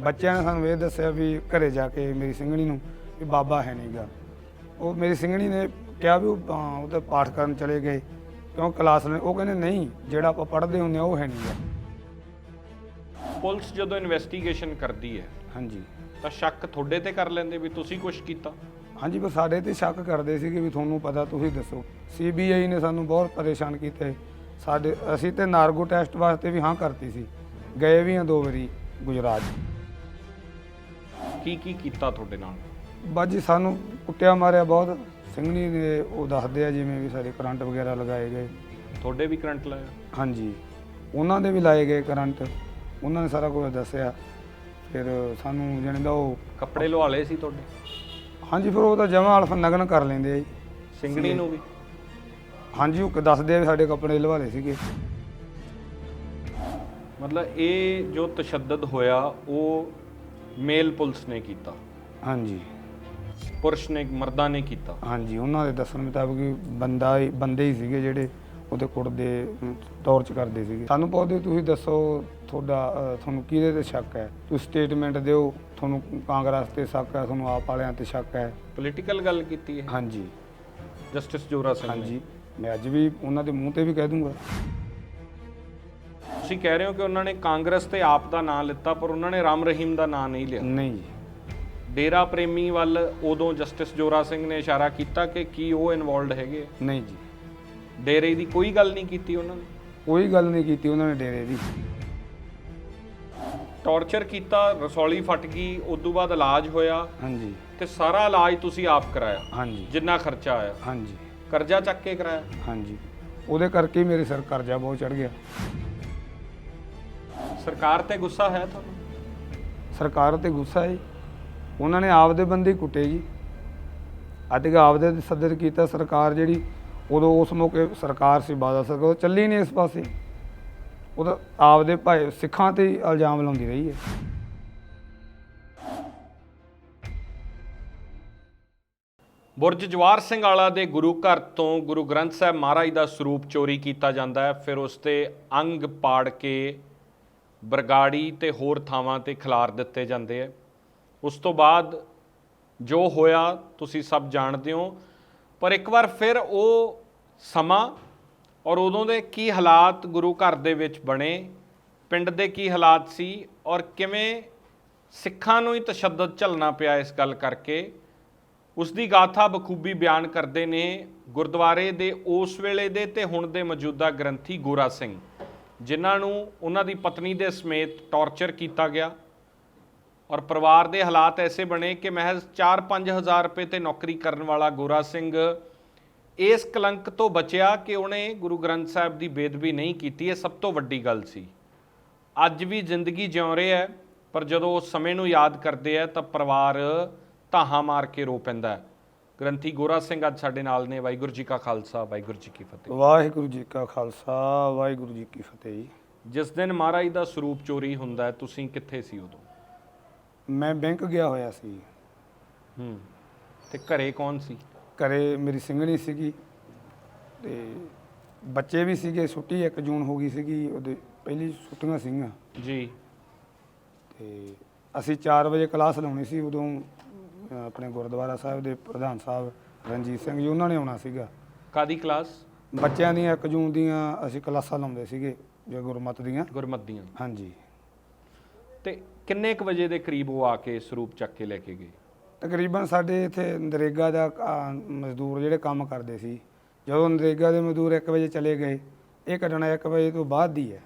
ਬੱਚਿਆਂ ਨੇ ਸਾਨੂੰ ਇਹ ਦੱਸਿਆ ਵੀ ਘਰੇ ਜਾ ਕੇ ਮੇਰੀ ਸਿੰਘਣੀ ਨੂੰ ਵੀ ਬਾਬਾ ਹੈ ਨਹੀਂਗਾ ਉਹ ਮੇਰੀ ਸਿੰਘਣੀ ਨੇ ਕਿਹਾ ਵੀ ਉਹ ਉਹਦਾ ਪਾਠ ਕਰਨ ਚਲੇ ਗਏ ਕਿਉਂ ਕਲਾਸ ਨੇ ਉਹ ਕਹਿੰਦੇ ਨਹੀਂ ਜਿਹੜਾ ਆਪਾਂ ਪੜ੍ਹਦੇ ਹੁੰਦੇ ਆ ਉਹ ਹੈ ਨਹੀਂਗਾ ਪੁਲਿਸ ਜਦੋਂ ਇਨਵੈਸਟੀਗੇਸ਼ਨ ਕਰਦੀ ਹੈ ਹਾਂਜੀ। ਤਾਂ ਸ਼ੱਕ ਤੁਹਾਡੇ ਤੇ ਕਰ ਲੈਂਦੇ ਵੀ ਤੁਸੀਂ ਕੁਝ ਕੀਤਾ? ਹਾਂਜੀ ਬਸ ਸਾਡੇ ਤੇ ਸ਼ੱਕ ਕਰਦੇ ਸੀਗੇ ਵੀ ਤੁਹਾਨੂੰ ਪਤਾ ਤੁਸੀਂ ਦੱਸੋ। ਸੀਬੀਆਈ ਨੇ ਸਾਨੂੰ ਬਹੁਤ ਪਰੇਸ਼ਾਨ ਕੀਤਾ। ਸਾਡੇ ਅਸੀਂ ਤੇ ਨਾਰਗੋ ਟੈਸਟ ਵਾਸਤੇ ਵੀ ਹਾਂ ਕਰਤੀ ਸੀ। ਗਏ ਵੀ ਆ ਦੋ ਵਾਰੀ ਗੁਜਰਾਤ। ਕੀ ਕੀ ਕੀਤਾ ਤੁਹਾਡੇ ਨਾਲ? ਬਾਜੀ ਸਾਨੂੰ ਕੁੱਟਿਆ ਮਾਰਿਆ ਬਹੁਤ। ਸਿੰਘਣੀ ਨੇ ਉਹ ਦੱਸਦੇ ਆ ਜਿਵੇਂ ਵੀ ਸਾਡੇ ਕਰੰਟ ਵਗੈਰਾ ਲਗਾਏ ਗਏ। ਤੁਹਾਡੇ ਵੀ ਕਰੰਟ ਲਾਇਆ? ਹਾਂਜੀ। ਉਹਨਾਂ ਦੇ ਵੀ ਲਾਏ ਗਏ ਕਰੰਟ। ਉਹਨਾਂ ਨੇ ਸਾਰਾ ਕੁਝ ਦੱਸਿਆ। ਫਿਰ ਸਾਨੂੰ ਜਾਣੀ ਦਾ ਉਹ ਕੱਪੜੇ ਲਵਾ ਲਏ ਸੀ ਤੁਹਾਡੇ? ਹਾਂਜੀ ਫਿਰ ਉਹ ਤਾਂ ਜਮਾ ਅਲਫ ਨਗਨ ਕਰ ਲੈਂਦੇ ਆ ਜੀ। ਨੂੰ ਵੀ? ਹਾਂਜੀ ਉਹ ਦੱਸਦੇ ਆ ਵੀ ਸਾਡੇ ਕੱਪੜੇ ਲਵਾਲੇ ਸੀਗੇ। ਮਤਲਬ ਇਹ ਜੋ ਤਸ਼ੱਦਦ ਹੋਇਆ ਉਹ ਮੇਲ ਪੁਲਿਸ ਨੇ ਕੀਤਾ। ਹਾਂਜੀ। ਪੁਰਸ਼ ਨੇ ਮਰਦਾਂ ਨੇ ਕੀਤਾ। ਹਾਂਜੀ ਉਹਨਾਂ ਦੇ ਦੱਸਣ ਮੁਤਾਬਕ ਹੀ ਬੰਦਾ ਹੀ ਬੰਦੇ ਹੀ ਸੀਗੇ ਜਿਹੜੇ ਉਹਦੇ ਕੁੱਟਦੇ ਟੌਰਚ ਕਰਦੇ ਸੀਗੇ। ਸਾਨੂੰ ਪੁੱਛਦੇ ਤੁਸੀਂ ਦੱਸੋ ਤੁਹਾਡਾ ਤੁਹਾਨੂੰ ਕਿਹਦੇ ਤੇ ਸ਼ੱਕ ਹੈ? ਤੁਸੀਂ ਸਟੇਟਮੈਂਟ ਦਿਓ ਤੁਹਾਨੂੰ ਕਾਂਗਰਸ ਤੇ ਸ਼ੱਕ ਹੈ ਤੁਹਾਨੂੰ ਆਪ ਵਾਲਿਆਂ ਤੇ ਸ਼ੱਕ ਹੈ। ਪੋਲੀਟੀਕਲ ਗੱਲ ਕੀਤੀ ਹੈ। ਹਾਂਜੀ। ਜਸਟਿਸ ਜੋਰਾ ਸਿੰਘ ਨੇ। ਹਾਂਜੀ। ਮੈਂ ਅੱਜ ਵੀ ਉਹਨਾਂ ਦੇ ਮੂੰਹ ਤੇ ਵੀ ਕਹਿ ਦੂੰਗਾ। ਤੁਸੀਂ ਕਹਿ ਰਹੇ ਹੋ ਕਿ ਉਹਨਾਂ ਨੇ ਕਾਂਗਰਸ ਤੇ ਆਪ ਦਾ ਨਾਂ ਲਿੱਤਾ ਪਰ ਉਹਨਾਂ ਨੇ ਰਾਮ ਰਹੀਮ ਦਾ ਨਾਂ ਨਹੀਂ ਲਿਆ। ਨਹੀਂ ਜੀ। ਡੇਰਾ ਪ੍ਰੇਮੀ ਵੱਲ ਉਦੋਂ ਜਸਟਿਸ ਜੋਰਾ ਸਿੰਘ ਨੇ ਇਸ਼ਾਰਾ ਕੀਤਾ ਕਿ ਕੀ ਉਹ ਇਨਵੋਲਡ ਹੈਗੇ? ਨਹੀਂ ਜੀ। ਡੇਰੇ ਦੀ ਕੋਈ ਗੱਲ ਨਹੀਂ ਕੀਤੀ ਉਹਨਾਂ ਨੇ? ਕੋਈ ਗੱਲ ਨਹੀਂ ਕੀਤੀ ਉਹਨਾਂ ਨੇ ਡੇਰੇ ਦੀ। ਟੌਰਚਰ ਕੀਤਾ ਰਸੌਲੀ ਫਟ ਗਈ ਉਸ ਤੋਂ ਬਾਅਦ ਇਲਾਜ ਹੋਇਆ ਹਾਂਜੀ। ਤੇ ਸਾਰਾ ਇਲਾਜ ਤੁਸੀਂ ਆਪ ਕਰਾਇਆ? ਹਾਂਜੀ। ਜਿੰਨਾ ਖਰਚਾ ਆਇਆ? ਹਾਂਜੀ। ਕਰਜ਼ਾ ਚੱਕ ਕੇ ਕਰਾਇਆ? ਹਾਂਜੀ। ਉਹਦੇ ਕਰਕੇ ਮੇਰੇ ਸਿਰ ਕਰਜ਼ਾ ਬਹੁਤ ਚੜ ਗਿਆ। ਸਰਕਾਰ ਤੇ ਗੁੱਸਾ ਹੈ ਤੁਹਾਨੂੰ? ਸਰਕਾਰ ਤੇ ਗੁੱਸਾ ਹੈ ਉਹਨਾਂ ਨੇ ਆਪਦੇ ਬੰਦੇ ਕੁੱਟੇ ਜੀ। ਅੱਜ ਤੱਕ ਆਪਦੇ ਤੇ ਸੱਦਰ ਕੀਤਾ ਸਰਕਾਰ ਜਿਹੜੀ ਉਦੋਂ ਉਸ ਮੌਕੇ ਸਰਕਾਰ ਸੀ ਬਾਦਲ ਸਰਕਾਰ ਉਹ ਚੱਲੀ ਨਹੀਂ ਇਸ ਪਾਸੇ। ਉਹਦਾ ਆਪਦੇ ਭਾਈ ਸਿੱਖਾਂ ਤੇ ਹੀ ਇਲਜ਼ਾਮ ਲਾਉਂਦੀ ਰਹੀ ਹੈ। ਬੁਰਜ ਜਵਾਰ ਸਿੰਘ ਵਾਲਾ ਦੇ ਗੁਰੂ ਘਰ ਤੋਂ ਗੁਰੂ ਗ੍ਰੰਥ ਸਾਹਿਬ ਮਹਾਰਾਜ ਦਾ ਸਰੂਪ ਚੋਰੀ ਕੀਤਾ ਜਾਂਦਾ ਹੈ। ਫਿਰ ਉਸ ਤੇ ਅੰਗ ਪਾੜ ਕੇ ਬਰਗਾੜੀ ਤੇ ਹੋਰ ਥਾਵਾਂ ਤੇ ਖਿਲਾਰ ਦਿੱਤੇ ਜਾਂਦੇ ਹੈ ਉਸ ਤੋਂ ਬਾਅਦ ਜੋ ਹੋਇਆ, ਤੁਸੀਂ ਸਭ ਜਾਣਦੇ ਹੋ। ਪਰ ਇੱਕ ਵਾਰ ਫਿਰ ਉਹ ਸਮਾਂ ਔਰ ਉਦੋਂ ਦੇ ਕੀ ਹਾਲਾਤ ਗੁਰੂ ਘਰ ਦੇ ਵਿੱਚ ਬਣੇ, ਪਿੰਡ ਦੇ ਕੀ ਹਾਲਾਤ ਸੀ ਔਰ ਕਿਵੇਂ ਸਿੱਖਾਂ ਨੂੰ ਹੀ ਤਸ਼ੱਦਦ ਝੱਲਣਾ ਪਿਆ ਇਸ ਗੱਲ ਕਰਕੇ, ਉਸ ਦੀ ਗਾਥਾ ਬਖੂਬੀ ਬਿਆਨ ਕਰਦੇ ਨੇ ਗੁਰਦੁਆਰੇ ਦੇ ਉਸ ਵੇਲੇ ਦੇ ਤੇ ਹੁਣ ਦੇ ਮੌਜੂਦਾ ਗ੍ਰੰਥੀ ਗੋਰਾ ਸਿੰਘ। ਜਿਨ੍ਹਾਂ ਨੂੰ ਉਹਨਾਂ ਦੀ ਪਤਨੀ ਦੇ ਸਮੇਤ ਟੌਰਚਰ ਕੀਤਾ ਗਿਆ ਔਰ ਪਰਿਵਾਰ ਦੇ ਹਾਲਾਤ ਐਸੇ ਬਣੇ ਕਿ ਮਹਿਜ਼ 4-5 ਹਜ਼ਾਰ ਰੁਪਏ ਤੇ ਨੌਕਰੀ ਕਰਨ ਵਾਲਾ ਗੋਰਾ ਸਿੰਘ ਇਸ ਕਲੰਕ ਤੋਂ ਬਚਿਆ ਕਿ ਉਹਨੇ ਗੁਰੂ ਗ੍ਰੰਥ ਸਾਹਿਬ ਦੀ ਬੇਦਬੀ ਨਹੀਂ ਕੀਤੀ, ਇਹ ਸਭ ਤੋਂ ਵੱਡੀ ਗੱਲ ਸੀ। ਅੱਜ ਵੀ ਜ਼ਿੰਦਗੀ ਜਿਉ ਰਿਹਾ ਹੈ, ਪਰ ਜਦੋਂ ਉਸ ਸਮੇਂ ਨੂੰ ਯਾਦ ਕਰਦੇ ਆ ਤਾਂ ਪਰਿਵਾਰ ਧਾਹਾਂ ਮਾਰ ਕੇ ਰੋ ਪੈਂਦਾ ਹੈ। ਗ੍ਰੰਥੀ ਗੋਰਾ ਸਿੰਘ ਅੱਜ ਸਾਡੇ ਨਾਲ ਨੇ। ਵਾਹਿਗੁਰੂ ਜੀ ਕਾ ਖਾਲਸਾ ਵਾਹਿਗੁਰੂ ਜੀ ਕੀ ਫਤਿਹ। ਵਾਹਿਗੁਰੂ ਜੀ ਕਾ ਖਾਲਸਾ ਵਾਹਿਗੁਰੂ ਜੀ ਕੀ ਫਤਿਹ ਜੀ। ਜਿਸ ਦਿਨ ਮਹਾਰਾਜ ਦਾ ਸਰੂਪ ਚੋਰੀ ਹੁੰਦਾ ਹੈ ਤੁਸੀਂ ਕਿੱਥੇ ਸੀ ਉਦੋਂ? ਮੈਂ ਬੈਂਕ ਗਿਆ ਹੋਇਆ ਸੀ। ਹੂੰ ਤੇ ਘਰੇ ਕੌਣ ਸੀ? ਘਰੇ ਮੇਰੀ ਸਿੰਘਣੀ ਸੀਗੀ ਤੇ ਬੱਚੇ ਵੀ ਸੀਗੇ ਛੁੱਟੀ 1 ਜੂਨ ਹੋ ਗਈ ਸੀਗੀ ਉਹਦੇ ਪਹਿਲੀ ਛੁੱਟੀਆਂ ਸੀਗੀਆਂ। ਜੀ। ਤੇ ਅਸੀਂ 4 ਵਜੇ ਕਲਾਸ ਲਾਉਣੀ ਸੀ ਉਦੋਂ ਅ, ਆਪਣੇ ਗੁਰਦੁਆਰਾ ਸਾਹਿਬ ਦੇ ਪ੍ਰਧਾਨ ਸਾਹਿਬ ਰਣਜੀਤ ਸਿੰਘ ਜੀ ਉਹਨਾਂ ਨੇ ਆਉਣਾ ਸੀਗਾ। ਕਾਦੀ ਕਲਾਸ? ਬੱਚਿਆਂ ਦੀਆਂ 1 ਜੂਨ ਦੀਆਂ ਅਸੀਂ ਕਲਾਸਾਂ ਲਾਉਂਦੇ ਸੀਗੇ ਜੋ ਗੁਰਮਤ ਦੀਆਂ। ਗੁਰਮਤ ਦੀਆਂ। ਹਾਂਜੀ। ਤੇ ਕਿੰਨੇ ਕੁ ਵਜੇ ਦੇ ਕਰੀਬ ਉਹ ਆ ਕੇ ਸਰੂਪ ਚੱਕ ਕੇ ਲੈ ਕੇ ਗਏ? ਤਕਰੀਬਨ ਸਾਡੇ ਇੱਥੇ ਨਰੇਗਾ ਦਾ ਅ, ਮਜ਼ਦੂਰ ਜਿਹੜੇ ਕੰਮ ਕਰਦੇ ਸੀ ਜਦੋਂ ਨਰੇਗਾ ਦੇ ਮਜ਼ਦੂਰ 1 ਵਜੇ ਚਲੇ ਗਏ ਇਹ ਕੱਢਣਾ 1 ਵਜੇ ਤੋਂ ਬਾਅਦ ਦੀ ਹੈ।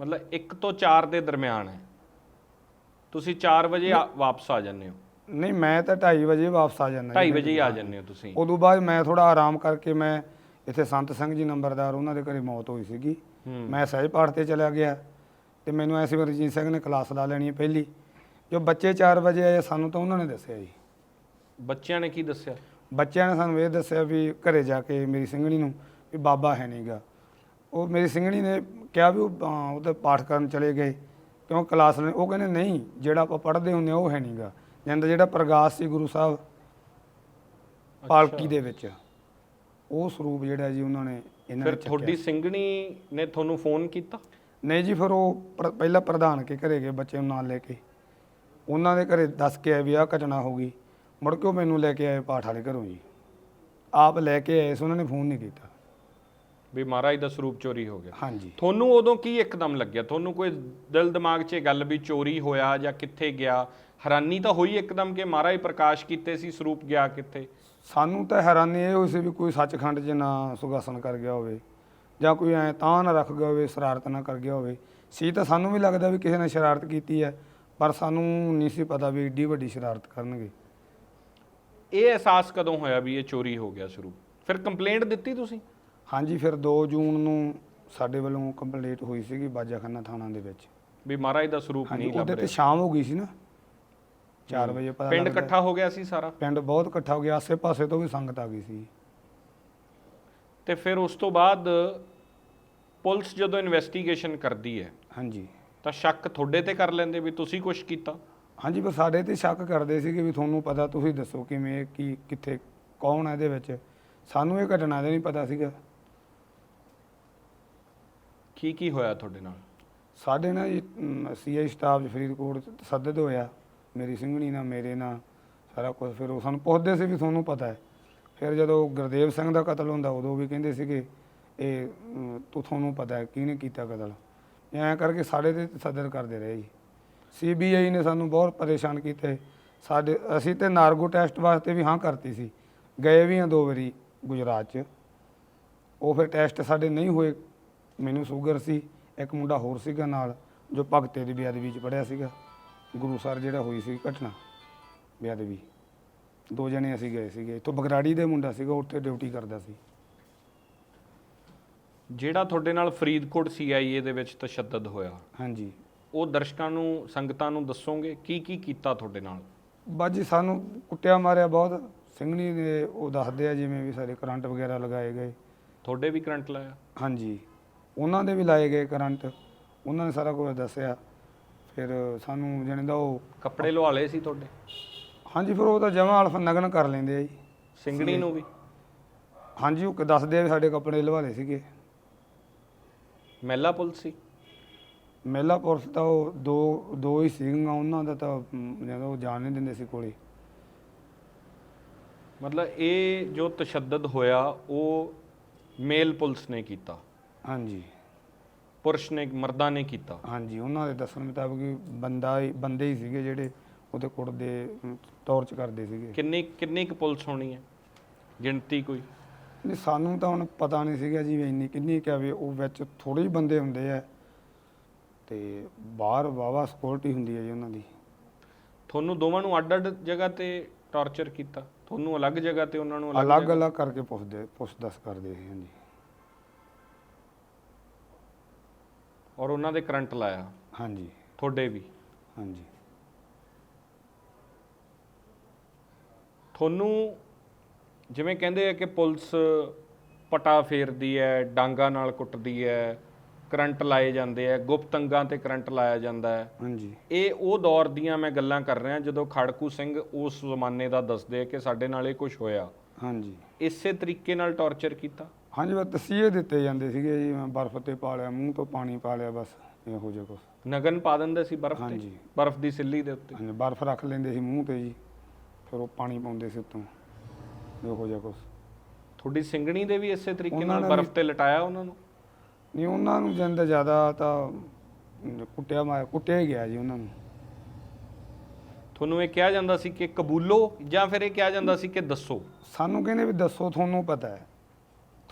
ਮਤਲਬ 1 ਤੋਂ 4 ਦੇ ਦਰਮਿਆਨ ਹੈ। ਤੁਸੀਂ 4 ਵਜੇ ਆ- ਵਾਪਸ ਆ ਜਾਂਦੇ ਹੋ। ਨਹੀਂ ਮੈਂ ਤਾਂ 2:30 ਵਜੇ ਵਾਪਸ ਆ ਜਾਂਦਾ 2:30 ਵਜੇ ਹੀ ਆ ਜਾਂਦੇ ਹੋ ਤੁਸੀਂ? ਉਦੋਂ ਬਾਅਦ ਮੈਂ ਥੋੜਾ ਆਰਾਮ ਕਰਕੇ ਮੈਂ ਇੱਥੇ ਸੰਤ ਸਿੰਘ ਜੀ ਨੰਬਰਦਾਰ ਉਹਨਾਂ ਦੇ ਘਰੇ ਮੌਤ ਹੋਈ ਸੀਗੀ। ਮੈਂ ਸਹਿਜ ਪਾਠ ਤੇ ਚਲਾ ਗਿਆ ਤੇ ਮੈਨੂੰ ਐਸੀ ਵਾਰ ਰਣਜੀਤ ਸਿੰਘ ਨੇ ਕਲਾਸ ਲਾ ਲੈਣੀ ਹੈ ਪਹਿਲੀ। ਜੋ ਬੱਚੇ 4 ਵਜੇ ਆਏ ਸਾਨੂੰ ਤਾਂ ਉਹਨਾਂ ਨੇ ਦੱਸਿਆ ਜੀ। ਬੱਚਿਆਂ ਨੇ ਕੀ ਦੱਸਿਆ? ਬੱਚਿਆਂ ਨੇ ਸਾਨੂੰ ਇਹ ਦੱਸਿਆ ਵੀ ਘਰੇ ਜਾ ਕੇ ਮੇਰੀ ਸਿੰਘਣੀ ਨੂੰ ਵੀ ਬਾਬਾ ਹੈ ਨਹੀਂਗਾ ਉਹ ਮੇਰੀ ਸਿੰਘਣੀ ਨੇ ਕਿਹਾ ਵੀ ਉਹ ਉਹਦਾ ਪਾਠ ਕਰਨ ਚਲੇ ਗਏ। ਕਿਉਂ? ਕਲਾਸ ਨੇ ਉਹ ਕਹਿੰਦੇ ਨਹੀਂ ਜਿਹੜਾ ਆਪਾਂ ਪੜ੍ਹਦੇ ਹੁੰਦੇ ਉਹ ਹੈ ਨਹੀਂਗਾ ਜਿੰਦਾ ਜਿਹੜਾ ਪ੍ਰਗਾਸ ਸੀ ਗੁਰੂ ਸਾਹਿਬ ਪਾਲਕੀ ਦੇ ਵਿੱਚ ਉਹ ਸਰੂਪ ਜਿਹੜਾ ਜੀ ਉਹਨਾਂ ਨੇ ਇਹਨਾਂ ਫਿਰ ਨੇ ਚੱਕਿਆ। ਤੁਹਾਡੀ ਸਿੰਘਣੀ ਨੇ ਤੁਹਾਨੂੰ ਫੋਨ ਕੀਤਾ? ਨਹੀਂ ਜੀ ਫਿਰ ਉਹ ਪ੍ਰ- ਪਹਿਲਾਂ ਪ੍ਰਧਾਨ ਕੇ ਘਰੇ ਗਏ ਬੱਚੇ ਨੂੰ ਨਾਲ ਲੈ ਕੇ। ਉਹਨਾਂ ਦੇ ਘਰੇ ਦੱਸ ਕੇ ਆਏ ਵੀ ਆਹ ਘਟਨਾ ਹੋ ਗਈ। ਮੁੜ ਕੇ ਉਹ ਮੈਨੂੰ ਲੈ ਕੇ ਆਏ ਪਾਠ ਵਾਲੇ ਘਰੋਂ ਜੀ। ਆਪ ਲੈ ਕੇ ਆਏ ਸੀ ਉਹਨਾਂ ਨੇ ਫੋਨ ਨਹੀਂ ਕੀਤਾ। ਵੀ ਮਹਾਰਾਜ ਦਾ ਸਰੂਪ ਚੋਰੀ ਹੋ ਗਿਆ। ਹਾਂਜੀ। ਤੁਹਾਨੂੰ ਉਦੋਂ ਕੀ ਇੱਕਦਮ ਲੱਗਿਆ? ਤੁਹਾਨੂੰ ਕੋਈ ਦਿਲ ਦਿਮਾਗ 'ਚ ਇਹ ਗੱਲ ਵੀ ਚੋਰੀ ਹੋਇਆ ਜਾਂ ਕਿੱਥੇ ਗਿਆ? ਹੈਰਾਨੀ ਤਾਂ ਹੋਈ ਇੱਕਦਮ ਕਿ ਮਹਾਰਾਜ ਪ੍ਰਕਾਸ਼ ਕੀਤੇ ਸੀ ਸਰੂਪ ਗਿਆ ਕਿੱਥੇ? ਸਾਨੂੰ ਤਾਂ ਹੈਰਾਨੀ ਇਹ ਹੋਈ ਸੀ ਵੀ ਕੋਈ ਸੱਚਖੰਡ 'ਚ ਨਾ ਸੁਗਾਸਨ ਕਰ ਗਿਆ ਹੋਵੇ ਜਾਂ ਕੋਈ ਐ ਤਾਂ ਨਾ ਰੱਖ ਗਿਆ ਹੋਵੇ ਸ਼ਰਾਰਤ ਨਾ ਕਰ ਗਿਆ ਹੋਵੇ। ਸੀ ਤਾਂ ਸਾਨੂੰ ਵੀ ਲੱਗਦਾ ਵੀ ਕਿਸੇ ਨੇ ਸ਼ਰਾਰਤ ਕੀਤੀ ਹੈ ਪਰ ਸਾਨੂੰ ਨਹੀਂ ਸੀ ਪਤਾ ਵੀ ਏਡੀ ਵੱਡੀ ਸ਼ਰਾਰਤ ਕਰਨਗੇ। ਇਹ ਅਹਿਸਾਸ ਕਦੋਂ ਹੋਇਆ ਵੀ ਇਹ ਚੋਰੀ ਹੋ ਗਿਆ ਸਰੂਪ? ਫਿਰ ਕੰਪਲੇਂਟ ਦਿੱਤੀ ਤੁਸੀਂ? ਹਾਂਜੀ ਫਿਰ 2 ਜੂਨ ਨੂੰ ਸਾਡੇ ਵੱਲੋਂ ਕੰਪਲੀਟ ਹੋਈ ਸੀਗੀ ਬਾਜਾਖਾਨਾ ਥਾਣਾ ਦੇ ਵਿੱਚ। ਵੀ ਮਹਾਰਾਜ ਦਾ ਸਰੂਪ ਹਾਂਜੀ ਨਹੀਂ ਲੱਭ ਉਹਦੇ ਤੇ ਰਿਹਾ। ਸ਼ਾਮ ਹੋ ਗਈ ਸੀ ਨਾ। 4 ਵਜੇ ਪਤਾ ਪਿੰਡ ਲੱਗਦਾ। ਇਕੱਠਾ ਹੋ ਗਿਆ ਸੀ ਸਾਰਾ? ਪਿੰਡ ਬਹੁਤ ਇਕੱਠਾ ਹੋ ਗਿਆ ਆਸੇ-ਪਾਸੇ ਤੋਂ ਵੀ ਸੰਗਤ ਆ ਗਈ ਸੀ। ਤੇ ਫਿਰ ਉਸ ਤੋਂ ਬਾਅਦ ਪੁਲਿਸ ਜਦੋਂ ਇਨਵੈਸਟੀਗੇਸ਼ਨ ਕਰਦੀ ਹੈ ਹਾਂਜੀ। ਤਾਂ ਸ਼ੱਕ ਤੁਹਾਡੇ ਤੇ ਕਰ ਲੈਂਦੇ ਵੀ ਤੁਸੀਂ ਕੁਝ ਕੀਤਾ? ਹਾਂਜੀ ਪਰ ਸਾਡੇ ਤੇ ਸ਼ੱਕ ਕਰਦੇ ਸੀਗੇ ਵੀ ਤੁਹਾਨੂੰ ਪਤਾ ਤੁਸੀਂ ਦੱਸੋ ਕਿਵੇਂ ਕੀ ਕਿੱਥੇ ਕੌਣ ਹੈ ਇਹਦੇ ਵਿੱਚ? ਸਾਨੂੰ ਇਹ ਘਟਨਾ ਦਾ ਨਹੀਂ ਪਤਾ ਸੀਗਾ। ਕੀ ਕੀ ਹੋਇਆ ਤੁਹਾਡੇ ਨਾਲ? ਸਾਡੇ ਨਾਲ ਸੀਆਈ ਸਟਾਫ ਫਰੀਦਕੋਟ ਤਸੱਦਦ ਹੋਇਆ ਮੇਰੀ ਸਿੰਘਣੀ ਨਾਲ ਮੇਰੇ ਨਾਲ ਸਾਰਾ ਕੁਝ। ਫਿਰ ਉਹ ਸਾਨੂੰ ਪੁੱਛਦੇ ਸੀ ਵੀ ਤੁਹਾਨੂੰ ਪਤਾ ਹੈ। ਫਿਰ ਜਦੋਂ ਗੁਰਦੇਵ ਸਿੰਘ ਦਾ ਕਤਲ ਹੁੰਦਾ ਉਦੋਂ ਵੀ ਕਹਿੰਦੇ ਸੀਗੇ ਇਹ ਅਮ, ਤੂੰ ਤੁਹਾਨੂੰ ਪਤਾ ਹੈ ਕਿਹਨੇ ਕੀਤਾ ਕਤਲ? ਐਂ ਕਰਕੇ ਸਾਡੇ ਤੇ ਸਦਰ ਕਰਦੇ ਰਹੇ ਜੀ। ਸੀਬੀਆਈ ਨੇ ਸਾਨੂੰ ਬਹੁਤ ਪਰੇਸ਼ਾਨ ਕੀਤੇ। ਸਾਡੇ ਅਸੀਂ ਤੇ ਨਾਰਗੋ ਟੈਸਟ ਵਾਸਤੇ ਵੀ ਹਾਂ ਕਰਤੀ ਸੀ। ਗਏ ਵੀ ਹਾਂ ਦੋ ਵਾਰੀ ਗੁਜਰਾਤ 'ਚ। ਉਹ ਫਿਰ ਟੈਸਟ ਸਾਡੇ ਨਹੀਂ ਹੋਏ। ਮੈਨੂੰ ਸ਼ੂਗਰ ਸੀ ਇੱਕ ਮੁੰਡਾ ਹੋਰ ਸੀਗਾ ਨਾਲ ਜੋ ਭਗਤੇ ਦੀ ਬੇਅਦਬੀ ਚ ਪੜਿਆ ਸੀਗਾ। ਗੁਰੂ ਸਰ ਜਿਹੜਾ ਹੋਈ ਸੀ ਘਟਨਾ ਬੇਅਦਬੀ ਦੋ ਜਣੇ ਅਸੀਂ ਗਏ ਸੀਗੇ। ਇੱਥੋਂ ਬਗਰਾੜੀ ਦੇ ਮੁੰਡਾ ਸੀਗਾ ਉੱਥੇ ਡਿਊਟੀ ਕਰਦਾ ਸੀ। ਜਿਹੜਾ ਤੁਹਾਡੇ ਨਾਲ ਫਰੀਦਕੋਟ ਸੀਆਈਏ ਦੇ ਵਿੱਚ ਤਸ਼ੱਦਦ ਹੋਇਆ ਹਾਂਜੀ। ਉਹ ਦਰਸ਼ਕਾਂ ਨੂੰ ਸੰਗਤਾਂ ਨੂੰ ਦੱਸੋਗੇ? ਕੀ ਕੀ ਕੀਤਾ ਤੁਹਾਡੇ ਨਾਲ? ਬਾਜੀ ਸਾਨੂੰ ਕੁੱਟਿਆ ਮਾਰਿਆ ਬਹੁਤ। ਸਿੰਘਣੀ ਦੇ ਉਹ ਦੱਸਦੇ ਆ ਜਿਵੇਂ ਵੀ ਸਾਡੇ ਕਰੰਟ ਵਗੈਰਾ ਲਗਾਏ ਗਏ। ਤੁਹਾਡੇ ਵੀ ਕਰੰਟ ਲਾਇਆ? ਹਾਂਜੀ। ਉਹਨਾਂ ਦੇ ਵੀ ਲਾਏ ਗਏ ਕਰੰਟ। ਉਹਨਾਂ ਨੇ ਸਾਰਾ ਕੁਝ ਦੱਸਿਆ। ਫਿਰ ਸਾਨੂੰ ਜਾਣੀ ਦਾ ਉਹ ਕੱਪੜੇ ਲਵਾ ਲਏ ਸੀ ਤੁਹਾਡੇ? ਹਾਂਜੀ ਫਿਰ ਉਹ ਤਾਂ ਜਮਾ ਅਲਫ ਨਗਨ ਕਰ ਲੈਂਦੇ ਆ ਜੀ। ਸਿੰਗਣੀ ਨੂੰ ਵੀ? ਹਾਂਜੀ ਉਹ ਦੱਸਦੇ ਆ ਵੀ ਸਾਡੇ ਕੱਪੜੇ ਲਵਾਲੇ ਸੀਗੇ। ਮਹਿਲਾ ਪੁਲਿਸ ਸੀ? ਮੇਲਾ ਪੁਰਸ਼ ਤਾਂ ਉਹ ਦੋ ਦੋ ਹੀ ਸੀਗੀਆਂ ਉਹਨਾਂ ਦਾ ਤਾਂ ਜਦੋਂ ਉਹ ਜਾਣ ਨਹੀਂ ਦਿੰਦੇ ਸੀ ਕੋਲੇ। ਮਤਲਬ ਇਹ ਜੋ ਤਸ਼ੱਦਦ ਹੋਇਆ ਉਹ ਮੇਲ ਪੁਲਿਸ ਨੇ ਕੀਤਾ। ਹਾਂਜੀ। ਪੁਰਸ਼ ਨੇ ਮਰਦਾਂ ਨੇ ਕੀਤਾ। ਹਾਂਜੀ ਉਹਨਾਂ ਦੇ ਦੱਸਣ ਮੁਤਾਬਕ ਹੀ ਬੰਦਾ ਹੀ ਬੰਦੇ ਹੀ ਸੀਗੇ ਜਿਹੜੇ ਉਹਦੇ ਅਮ, ਟੌਰਚ ਕਰਦੇ ਸੀਗੇ। ਕਿੰਨੀ ਕਿੰਨੀ ਕੁ ਪੁਲਿਸ ਹੋਣੀ ਹੈ? ਗਿਣਤੀ ਕੋਈ? ਨਹੀਂ ਸਾਨੂੰ ਤਾਂ ਹੁਣ ਪਤਾ ਨਹੀਂ ਸੀਗਾ ਜੀ ਵੀ ਇੰਨੀ ਕਿੰਨੀ ਕਿਆ ਵੀ ਉਹ ਵਿੱਚ ਥੋੜੇ ਹੀ ਬੰਦੇ ਹੁੰਦੇ ਆ। ਤੇ ਬਾਹਰ ਵਾਵਾ ਸਿਕਿਉਰਿਟੀ ਹੁੰਦੀ ਹੈ ਜੀ ਉਹਨਾਂ ਦੀ। ਤੁਹਾਨੂੰ ਦੋਵਾਂ ਨੂੰ ਅੱਡ-ਅੱਡ ਜਗ੍ਹਾ ਤੇ ਟਾਰਚਰ ਕੀਤਾ? ਤੁਹਾਨੂੰ ਅਲੱਗ ਜਗ੍ਹਾ ਤੇ ਉਹਨਾਂ ਨੂੰ ਅਲੱਗ ਅਲੱਗ ਜਗ੍ਹਾ? ਅਲੱਗ ਕਰਕੇ ਪੁੱਛਦੇ ਪੁੱਛ ਦੱਸ ਕਰਦੇ ਸੀ ਹਾਂਜੀ। ਔਰ ਉਹਨਾਂ ਦੇ ਕਰੰਟ ਲਾਇਆ। ਹਾਂਜੀ। ਤੁਹਾਡੇ ਵੀ। ਹਾਂਜੀ। ਤੁਹਾਨੂੰ ਜਿਵੇਂ ਕਹਿੰਦੇ ਆ ਕਿ ਪੁਲਿਸ ਪਟਾ ਫੇਰਦੀ ਹੈ ਡਾਂਗਾ ਨਾਲ ਕੁੱਟਦੀ ਹੈ ਕਰੰਟ ਲਾਏ ਜਾਂਦੇ ਆ ਗੁਪਤ ਅੰਗਾਂ ਤੇ ਕਰੰਟ ਲਾਇਆ ਜਾਂਦਾ ਹੈ। ਹਾਂਜੀ। ਇਹ ਉਹ ਦੌਰ ਦੀਆਂ ਮੈਂ ਗੱਲਾਂ ਕਰ ਰਿਹਾ ਜਦੋਂ ਖੜਕੂ ਸਿੰਘ ਉਸ ਜ਼ਮਾਨੇ ਦਾ ਦੱਸਦੇ ਕਿ ਸਾਡੇ ਨਾਲ ਇਹ ਕੁਝ ਹੋਇਆ। ਹਾਂਜੀ। ਇਸੇ ਤਰੀਕੇ ਨਾਲ ਟੌਰਚਰ ਕੀਤਾ? ਹਾਂਜੀ ਬਸ ਤਸੀਹੇ ਦਿੱਤੇ ਜਾਂਦੇ ਸੀਗੇ ਜੀ ਮੈਂ ਬਰਫ਼ ਤੇ ਪਾ ਲਿਆ ਮੂੰਹ ਤੋਂ ਪਾਣੀ ਪਾ ਲਿਆ ਬਸ ਇਹੋ ਜਿਹਾ ਕੁਛ। ਨਗਨ ਪਾ ਦਿੰਦੇ ਸੀ ਬਰਫ਼ ਤੇ? ਹਾਂਜੀ। ਬਰਫ਼ ਦੀ ਸਿੱਲੀ ਦੇ ਉੱਤੇ? ਹਾਂਜੀ ਬਰਫ਼ ਰੱਖ ਲੈਂਦੇ ਸੀ ਮੂੰਹ ਤੇ ਜੀ ਫਿਰ ਉਹ ਪਾਣੀ ਪਾਉਂਦੇ ਸੀ ਉੱਤੋਂ ਇਹੋ ਜਿਹਾ ਕੁਛ। ਤੁਹਾਡੀ ਸਿੰਗਣੀ ਦੇ ਵੀ ਇਸੇ ਤਰੀਕੇ ਉਹਨਾਂ ਨਾਲ ਬਰਫ਼ ਤੇ ਲਟਾਇਆ ਉਹਨਾਂ ਨੂੰ? ਨਹੀਂ ਉਹਨਾਂ ਨੂੰ ਜਿੰਦ ਜ਼ਿਆਦਾ ਤਾਂ ਕੁੱਟਿਆ ਮਾਰ ਕੁੱਟਿਆ ਹੀ ਗਿਆ ਜੀ ਉਹਨਾਂ ਨੂੰ। ਤੁਹਾਨੂੰ ਇਹ ਕਿਹਾ ਜਾਂਦਾ ਸੀ ਕਿ ਕਬੂਲੋ ਜਾਂ ਫਿਰ ਇਹ ਕਿਹਾ ਜਾਂਦਾ ਸੀ ਕਿ ਦੱਸੋ? ਸਾਨੂੰ ਕਹਿੰਦੇ ਵੀ ਦੱਸੋ ਤੁਹਾਨੂੰ ਪਤਾ ਹੈ।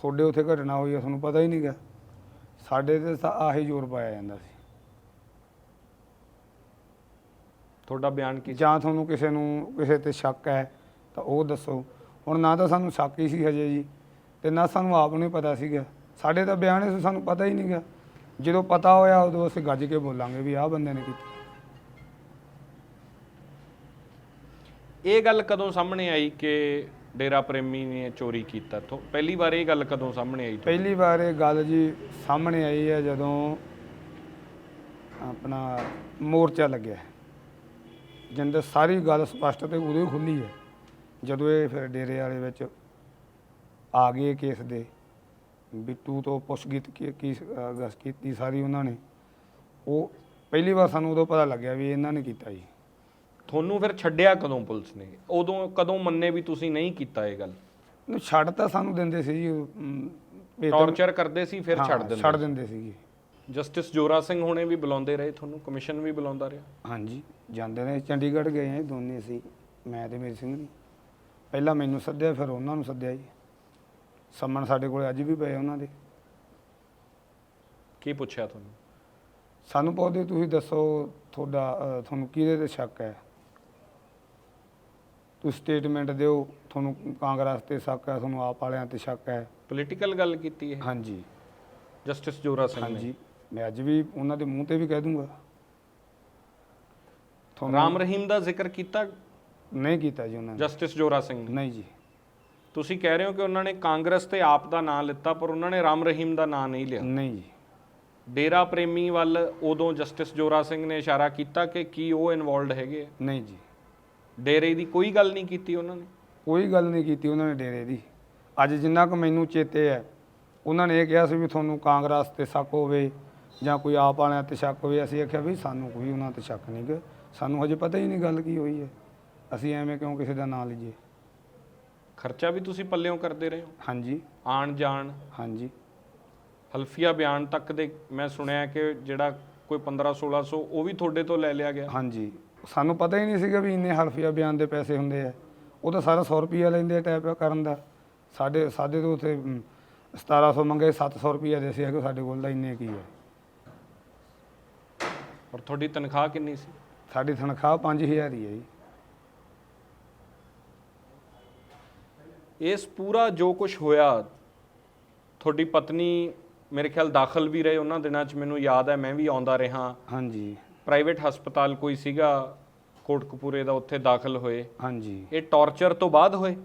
ਤੁਹਾਡੇ ਉੱਥੇ ਘਟਨਾ ਹੋਈ ਹੈ ਤੁਹਾਨੂੰ ਪਤਾ ਹੀ ਨਹੀਂਗਾ। ਸਾਡੇ ਤੇ ਤਾਂ ਆਹੀ ਜ਼ੋਰ ਪਾਇਆ ਜਾਂਦਾ ਸੀ। ਤੁਹਾਡਾ ਬਿਆਨ ਕੀ ਸੀ? ਜਾਂ ਤੁਹਾਨੂੰ ਕਿਸੇ ਨੂੰ ਕਿਸੇ ਤੇ ਸ਼ੱਕ ਹੈ ਤਾਂ ਉਹ ਦੱਸੋ। ਹੁਣ ਨਾ ਤਾਂ ਸਾਨੂੰ ਸ਼ੱਕ ਹੀ ਸੀ ਹਜੇ ਜੀ ਤੇ ਨਾ ਸਾਨੂੰ ਆਪ ਨੂੰ ਹੀ ਪਤਾ ਸੀਗਾ। ਸਾਡੇ ਤਾਂ ਬਿਆਨ ਸੀ ਸਾਨੂੰ ਪਤਾ ਹੀ ਨਹੀਂਗਾ। ਜਦੋਂ ਪਤਾ ਹੋਇਆ ਉਦੋਂ ਅਸੀਂ ਗੱਜ ਕੇ ਬੋਲਾਂਗੇ ਵੀ ਆਹ ਬੰਦੇ ਨੇ ਕੀਤੀ। ਇਹ ਗੱਲ ਕਦੋਂ ਸਾਹਮਣੇ ਆਈ ਕਿ ਡੇਰਾ ਪ੍ਰੇਮੀ ਨੇ ਚੋਰੀ ਕੀਤਾ। ਤੋਂ ਪਹਿਲੀ ਵਾਰ ਇਹ ਗੱਲ ਕਦੋਂ ਸਾਹਮਣੇ ਆਈ ਤੁਹਾਨੂੰ? ਪਹਿਲੀ ਵਾਰ ਇਹ ਗੱਲ ਜੀ ਸਾਹਮਣੇ ਆਈ ਹੈ ਜਦੋਂ ਆਪਣਾ ਮੋਰਚਾ ਲੱਗਿਆ ਜਿੰਦੇ ਸਾਰੀ ਗੱਲ ਸਪਸ਼ਟ ਤੇ ਉਦੋਂ ਹੀ ਖੁੱਲੀ ਹੈ। ਜਦੋਂ ਇਹ ਫਿਰ ਡੇਰੇ ਵਾਲੇ ਵਿੱਚ ਆ ਗਏ ਕੇਸ ਦੇ ਬਿੱਟੂ ਤੋਂ ਪੁੱਛਗਿੱਛ ਕੀ ਕੀ ਅਗਸ ਕੀਤੀ ਸਾਰੀ ਉਹਨਾਂ ਨੇ। ਉਹ ਪਹਿਲੀ ਵਾਰ ਸਾਨੂੰ ਉਦੋਂ ਪਤਾ ਲੱਗਿਆ ਵੀ ਇਹਨਾਂ ਨੇ ਕੀਤਾ ਜੀ। ਤੁਹਾਨੂੰ ਫਿਰ ਛੱਡਿਆ ਕਦੋਂ ਪੁਲਿਸ ਨੇ? ਉਦੋਂ ਕਦੋਂ ਮੰਨੇ ਵੀ ਤੁਸੀਂ ਨਹੀਂ ਕੀਤਾ ਇਹ ਗੱਲ? ਨੂੰ ਛੱਡ ਤਾਂ ਸਾਨੂੰ ਦਿੰਦੇ ਸੀ ਜੀ ਅਮ, ਇਹ ਤਾਂ- ਟੌਰਚਰ ਕਰਦੇ ਸੀ ਫਿਰ ਹਾਂ, ਛੱਡ ਦਿੰਦੇ ਛੱਡ ਦਿੰਦੇ ਸੀਗੇ ਜਸਟਿਸ ਜੋਰਾ ਸਿੰਘ ਹੁਣੇ ਵੀ ਬੁਲਾਉਂਦੇ ਰਹੇ ਤੁਹਾਨੂੰ ਕਮਿਸ਼ਨ ਵੀ ਬੁਲਾਉਂਦਾ ਰਿਹਾ? ਹਾਂਜੀ ਜਾਂਦੇ ਨੇ ਚੰਡੀਗੜ੍ਹ ਗਏ ਆ ਜੀ ਦੋਨੇ ਅਸੀਂ ਮੈਂ ਤੇ ਮੇਰੀ ਸਿੰਘ ਜੀ ਪਹਿਲਾਂ ਮੈਨੂੰ ਸੱਦਿਆ ਫਿਰ ਉਹਨਾਂ ਨੂੰ ਸੱਦਿਆ ਜੀ। ਸੰਮਣ ਸਾਡੇ ਕੋਲ ਅੱਜ ਵੀ ਪਏ ਉਹਨਾਂ ਦੇ। ਕੀ ਪੁੱਛਿਆ ਤੁਹਾਨੂੰ? ਸਾਨੂੰ ਪੁੱਛਦੇ ਤੁਸੀਂ ਦੱਸੋ ਤੁਹਾਡਾ ਤੁਹਾਨੂੰ ਕਿਹਦੇ ਤੇ ਸ਼ੱਕ ਹੈ? ਤੁਸੀਂ ਸਟੇਟਮੈਂਟ ਦਿਓ ਤੁਹਾਨੂੰ ਕਾਂਗਰਸ ਤੇ ਸ਼ੱਕ ਹੈ ਤੁਹਾਨੂੰ ਆਪ ਵਾਲਿਆਂ ਤੇ ਸ਼ੱਕ ਹੈ। ਪੋਲੀਟੀਕਲ ਗੱਲ ਕੀਤੀ ਇਹ? ਹਾਂਜੀ। ਜਸਟਿਸ ਜੋਰਾ ਸਿੰਘ ਨੇ। ਹਾਂਜੀ। ਮੈਂ ਅੱਜ ਵੀ ਉਹਨਾਂ ਦੇ ਮੂੰਹ ਤੇ ਵੀ ਕਹਿ ਦੂੰਗਾ। ਰਾਮ ਰਹੀਮ ਦਾ ਜ਼ਿਕਰ ਕੀਤਾ? ਨਹੀਂ ਕੀਤਾ ਜੀ ਉਹਨਾਂ ਨੇ। ਜਸਟਿਸ ਜੋਰਾ ਸਿੰਘ ਨੇ। ਨਹੀਂ ਜੀ। ਤੁਸੀਂ ਕਹਿ ਰਹੇ ਹੋ ਕਿ ਉਹਨਾਂ ਨੇ ਕਾਂਗਰਸ ਤੇ ਆਪ ਦਾ ਨਾਂ ਲਿੱਤਾ ਪਰ ਉਹਨਾਂ ਨੇ ਰਾਮ ਰਹੀਮ ਦਾ ਨਾਂ ਨਹੀਂ ਲਿਆ। ਨਹੀਂ ਜੀ। ਡੇਰਾ ਪ੍ਰੇਮੀ ਵੱਲ ਉਦੋਂ ਜਸਟਿਸ ਜੋਰਾ ਸਿੰਘ ਨੇ ਇਸ਼ਾਰਾ ਕੀਤਾ ਕਿ ਕੀ ਉਹ ਇਨਵੋਲਡ ਹੈਗੇ ਆ? ਨਹੀਂ ਜੀ। ਡੇਰੇ ਦੀ ਕੋਈ ਗੱਲ ਨਹੀਂ ਕੀਤੀ ਉਹਨਾਂ ਨੇ? ਕੋਈ ਗੱਲ ਨਹੀਂ ਕੀਤੀ ਉਹਨਾਂ ਨੇ ਡੇਰੇ ਦੀ। ਅੱਜ ਜਿੰਨਾ ਕੁ ਮੈਨੂੰ ਚੇਤੇ ਹੈ ਉਹਨਾਂ ਨੇ ਇਹ ਕਿਹਾ ਸੀ ਵੀ ਤੁਹਾਨੂੰ ਕਾਂਗਰਸ ਤੇ ਸ਼ੱਕ ਹੋਵੇ ਜਾਂ ਕੋਈ ਆਪ ਵਾਲਿਆਂ ਤੇ ਸ਼ੱਕ ਹੋਵੇ ਅਸੀਂ ਆਖਿਆ ਵੀ ਸਾਨੂੰ ਕੋਈ ਉਹਨਾਂ ਤੇ ਸ਼ੱਕ ਨਹੀਂ ਗਾ। ਸਾਨੂੰ ਹਜੇ ਪਤਾ ਹੀ ਨਹੀਂ ਗੱਲ ਕੀ ਹੋਈ ਹੈ। ਅਸੀਂ ਐਵੇਂ ਕਿਉਂ ਕਿਸੇ ਦਾ ਨਾਂ ਲਈਏ? ਖਰਚਾ ਵੀ ਤੁਸੀਂ ਪੱਲਿਓਂ ਕਰਦੇ ਰਹੇ ਹੋ? ਹਾਂਜੀ। ਆਣ ਜਾਣ? ਹਾਂਜੀ। ਹਲਫੀਆ ਬਿਆਨ ਤੱਕ ਦੇ ਮੈਂ ਸੁਣਿਆ ਕਿ ਜਿਹੜਾ ਕੋਈ 15 1600 ਉਹ ਵੀ ਤੁਹਾਡੇ ਤੋਂ ਲੈ ਲਿਆ ਗਿਆ? ਹਾਂਜੀ। ਸਾਨੂੰ ਪਤਾ ਹੀ ਨਹੀਂ ਸੀਗਾ ਵੀ ਇੰਨੇ ਹਲਫੀਆ ਬਿਆਨ ਦੇ ਪੈਸੇ ਹੁੰਦੇ ਆ। ਉਹ ਤਾਂ ਸਾਰਾ 100 ਰੁਪਿਆ ਲੈਂਦੇ ਆ ਟਾਈਪ ਕਰਨ ਦਾ। ਸਾਡੇ ਸਾਡੇ ਤੋਂ ਉੱਥੇ ਅਮ, 1700 ਮੰਗੇ 700 ਰੁਪਿਆ ਦੇ ਸੀ ਕਿ ਸਾਡੇ ਕੋਲ ਤਾਂ ਇੰਨੇ ਕੀ ਹੈ ਔਰ ਤੁਹਾਡੀ ਤਨਖਾਹ ਕਿੰਨੀ ਸੀ? ਸਾਡੀ ਤਨਖਾਹ 5000 ਹੀ ਹੈ ਜੀ। ਇਸ ਪੂਰਾ ਜੋ ਕੁਝ ਹੋਇਆ ਤੁਹਾਡੀ ਪਤਨੀ ਮੇਰੇ ਖਿਆਲ ਦਾਖਲ ਵੀ ਰਹੇ ਉਹਨਾਂ ਦਿਨਾਂ 'ਚ ਮੈਨੂੰ ਯਾਦ ਹੈ ਮੈਂ ਵੀ ਆਉਂਦਾ ਰਿਹਾ। ਹਾਂਜੀ। ਪ੍ਰਾਈਵੇਟ ਹਸਪਤਾਲ ਕੋਈ ਸੀਗਾ ਕੋਟਕਪੂਰੇ ਦਾ ਉੱਥੇ ਦਾਖਲ ਹੋਏ। ਹਾਂਜੀ। ਇਹ ਟੌਰਚਰ ਤੋਂ ਬਾਅਦ ਹੋਏ?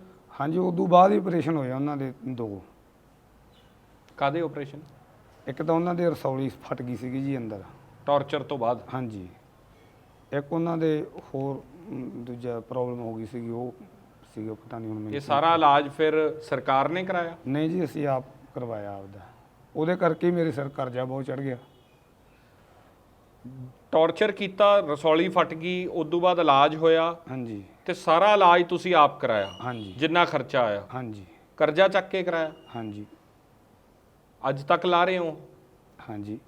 ਹਾਂਜੀ ਉਦੋਂ ਬਾਅਦ ਹੀ ਆਪਰੇਸ਼ਨ ਹੋਇਆ ਉਹਨਾਂ ਦੇ ਦੋ। ਕਾਦੇ ਆਪਰੇਸ਼ਨ ਇੱਕ ਤਾਂ ਉਹਨਾਂ ਦੇ ਰਸੌਲੀ ਫਟ ਗਈ ਸੀਗੀ ਜੀ ਅੰਦਰ। ਟੌਰਚਰ ਤੋਂ ਬਾਅਦ? ਹਾਂਜੀ। ਇੱਕ ਉਹਨਾਂ ਦੇ ਹੋਰ ਅਮ, ਦੂਜਾ ਪ੍ਰੋਬਲਮ ਹੋ ਗਈ ਸੀਗੀ ਉਹ ਸੀਗਾ ਪਤਾ ਨਹੀਂ ਹੁਣ ਮੈਨੂੰ ਇਹ ਸਾਰਾ ਇਲਾਜ ਫਿਰ ਸਰਕਾਰ ਨੇ ਕਰਾਇਆ? ਨਹੀਂ ਜੀ ਅਸੀਂ ਆਪ ਕਰਵਾਇਆ ਆਪਦਾ। ਉਹਦੇ ਕਰਕੇ ਹੀ ਮੇਰੇ ਸਿਰ ਕਰਜ਼ਾ ਬਹੁਤ ਚੜ ਗਿਆ। ਟੌਰਚਰ ਕੀਤਾ ਰਸੌਲੀ ਫਟ ਗਈ ਉਸ ਤੋਂ ਬਾਅਦ ਇਲਾਜ ਹੋਇਆ। ਹਾਂਜੀ। ਤੇ ਸਾਰਾ ਇਲਾਜ ਤੁਸੀਂ ਆਪ ਕਰਾਇਆ। ਹਾਂਜੀ। ਜਿੰਨਾ ਖਰਚਾ ਆਇਆ। ਹਾਂਜੀ। ਕਰਜ਼ਾ ਚੱਕ ਕੇ ਕਰਾਇਆ। ਹਾਂਜੀ। ਅੱਜ ਤੱਕ ਲਾ ਰਹੇ ਹੋ। ਹਾਂਜੀ।